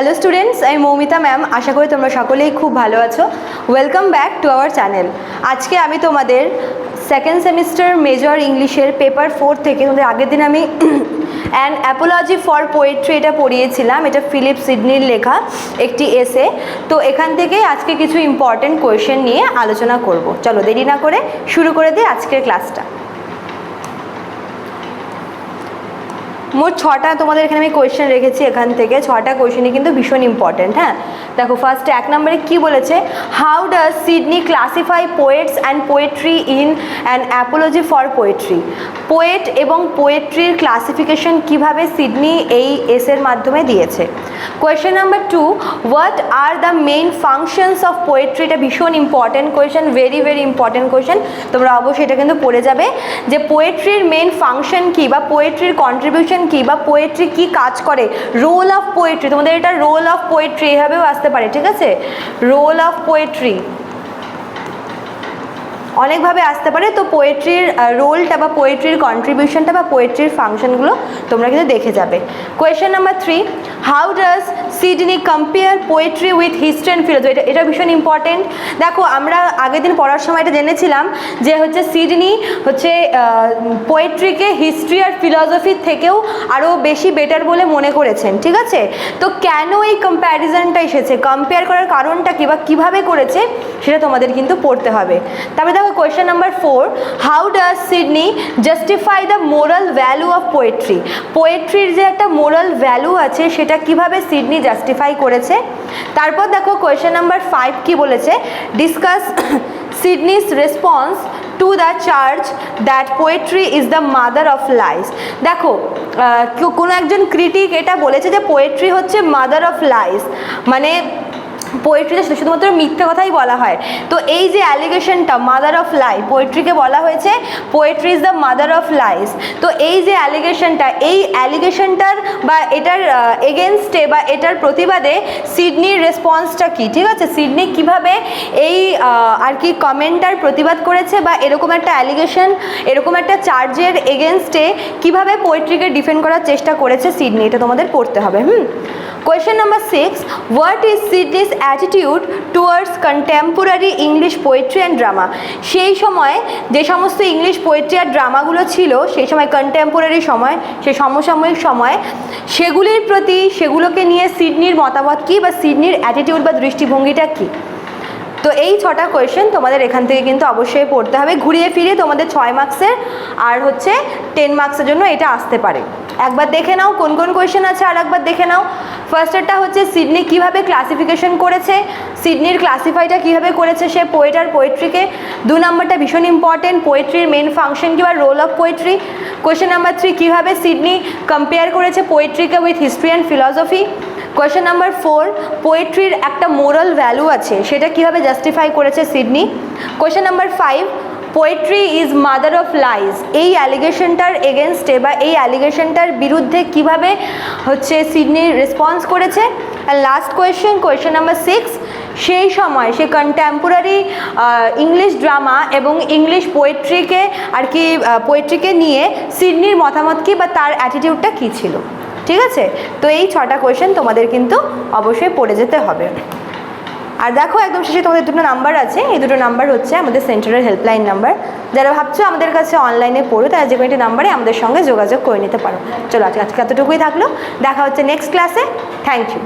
Hello students আমি Moumita ma'am আশা করি তোমরা সকলেই খুব ভালো আছো। Welcome back to our channel আজকে আমি তোমাদের সেকেন্ড সেমিস্টার মেজর ইংলিশের পেপার ফোর থেকে, তোমাদের আগের দিন আমি অ্যান অ্যাপোলজি ফর পোয়েট্রি এটা পড়িয়েছিলাম। এটা ফিলিপ সিডনির লেখা একটি এসে তো এখান থেকে আজকে কিছু ইম্পর্টেন্ট কোয়েশ্চেন নিয়ে আলোচনা করব। চলো দেরি না করে শুরু করে দিই আজকের ক্লাসটা মোট ছটা তোমাদের এখানে আমি কোয়েশ্চেন রেখেছি এখান থেকে। ছটা কোয়েশ্চেনই কিন্তু ভীষণ ইম্পর্টেন্ট হ্যাঁ? দেখো ফার্স্ট এক নম্বরে কি বলেছে? How does Sidney classify poets and poetry in an apology for poetry poet এবং পোয়েট্রির ক্লাসিফিকেশন কীভাবে সিডনি এই এসের মাধ্যমে দিয়েছে? Question number two what are the main functions of poetry এটা ভীষণ important question very very important question তোমরা অবশ্যই এটা কিন্তু পড়ে যাবে। যে পোয়েট্রির মেইন ফাংশন কী বা পোয়েট্রির কন্ট্রিবিউশন কী বা পোয়েট্রি কী কাজ করে? রোল অফ পোয়েট্রি তোমাদের এটা রোল অফ পোয়েট্রি এভাবেও আসতে পারে, ঠিক আছে? রোল অফ পোয়েট্রি অনেকভাবে আসতে পারে, তো পোয়েট্রির রোলটা বা পোয়েট্রির কন্ট্রিবিউশনটা বা পোয়েট্রির ফাংশনগুলো তোমরা কিন্তু দেখে যাবে। Question number three how does Sidney compare poetry with history and philosophy এটা এটা ভীষণ ইম্পর্টেন্ট দেখো, আমরা আগের দিন পড়ার সময় এটা জেনেছিলাম যে হচ্ছে সিডনি হচ্ছে পোয়েট্রিকে হিস্ট্রি আর ফিলসফির থেকেও আরও বেশি বেটার বলে মনে করেছেন, ঠিক আছে? তো কেন এই কম্প্যারিজনটা এসেছে? কম্পেয়ার করার কারণটা কী বা কীভাবে করেছে, সেটা তোমাদের কিন্তু পড়তে হবে। তারপরে দেখো question number four how does Sidney justify the moral value of poetry পোয়েট্রির যে একটা মোরাল ভ্যালু আছে, সেটা কীভাবে সিডনি জাস্টিফাই করেছে। তারপর দেখো কোয়েশ্চেন নাম্বার ফাইভ কি বলেছে? Discuss Sidney's response to the charge that poetry is the mother of lies দেখো কোনো একজন ক্রিটিক এটা বলেছে যে পোয়েট্রি হচ্ছে মাদার অফ লাইস মানে পোয়েট্রিতে শুধুমাত্র মিথ্যে কথাই বলা হয়। তো এই যে অ্যালিগেশনটা মাদার অফ লাই পোয়েট্রিকে বলা হয়েছে poetry is the mother of lies তো এই যে অ্যালিগেশনটা এই অ্যালিগেশনটার বা এটার এগেনস্টে বা এটার প্রতিবাদে সিডনির রেসপন্সটা কি? ঠিক আছে? সিডনি কীভাবে এই আর কি কমেন্টার প্রতিবাদ করেছে বা এরকম একটা অ্যালিগেশন এরকম একটা চার্জের এগেনস্টে কীভাবে পোয়েট্রিকে ডিফেন্ড করার চেষ্টা করেছে সিডনি এটা তোমাদের পড়তে হবে, হুম? Question number six what is Sidney's attitude towards contemporary English poetry and drama সেই সময় যে সমস্ত ইংলিশ পোয়েট্রি আর ড্রামাগুলো ছিল, সেই সময় কন্টেম্পোরারি সময়, সেই সমসাময়িক সময়, সেগুলির প্রতি, সেগুলোকে নিয়ে সিডনির মতামত কী বা সিডনির অ্যাটিটিউড বা দৃষ্টিভঙ্গিটা কী? তো এই ছটা কোয়েশ্চেন তোমাদের এখান থেকে কিন্তু অবশ্যই পড়তে হবে। ঘুরিয়ে ফিরিয়ে তোমাদের ছয় মার্কসের আর হচ্ছে টেন মার্কসের জন্য এটা আসতে পারে। একবার দেখে নাও কোন কোন কোয়েশ্চেন আছে আর একবার দেখে নাও। ফার্স্টেরটা হচ্ছে সিডনি কীভাবে ক্লাসিফিকেশন করেছে সিডনির ক্লাসিফাইটা কীভাবে করেছে সে পোয়েট আর পোয়েট্রিকে দু নম্বরটা ভীষণ ইম্পর্টেন্ট পোয়েট্রির মেন ফাংশন কি বা role of poetry question number three কীভাবে সিডনি কম্পেয়ার করেছে পোয়েট্রিকে with history and philosophy question number four পোয়েট্রির একটা মোরাল ভ্যালু আছে, সেটা কীভাবে জাস্টিফাই করেছে Sidney question number five poetry is mother of lies এই অ্যালিগেশনটার এগেনস্টে বা এই অ্যালিগেশনটার বিরুদ্ধে কীভাবে হচ্ছে সিডনি রেসপন্স করেছে? আর last question question number six সেই সময় সে কন্টেম্পোরারি ইংলিশ ড্রামা এবং ইংলিশ পোয়েট্রিকে আর কি পোয়েট্রিকে নিয়ে সিডনির মতামত কী বা তার অ্যাটিটিউডটা কী ছিল? ঠিক আছে? তো এই ছটা কোয়েশ্চেন তোমাদের কিন্তু অবশ্যই পড়ে যেতে হবে। আর দেখো, একদম শেষে তোমাদের দুটো নাম্বার আছে। এই দুটো নাম্বার হচ্ছে আমাদের সেন্টারের হেল্পলাইন নাম্বার। যারা ভাবছ আমাদের কাছে অনলাইনে পড়ো, তারা যে কোনো একটি নাম্বারে আমাদের সঙ্গে যোগাযোগ করে নিতে পারো। চলো, আজকে আজকে এতটুকুই থাকল। দেখা হচ্ছে নেক্সট ক্লাসে থ্যাংক ইউ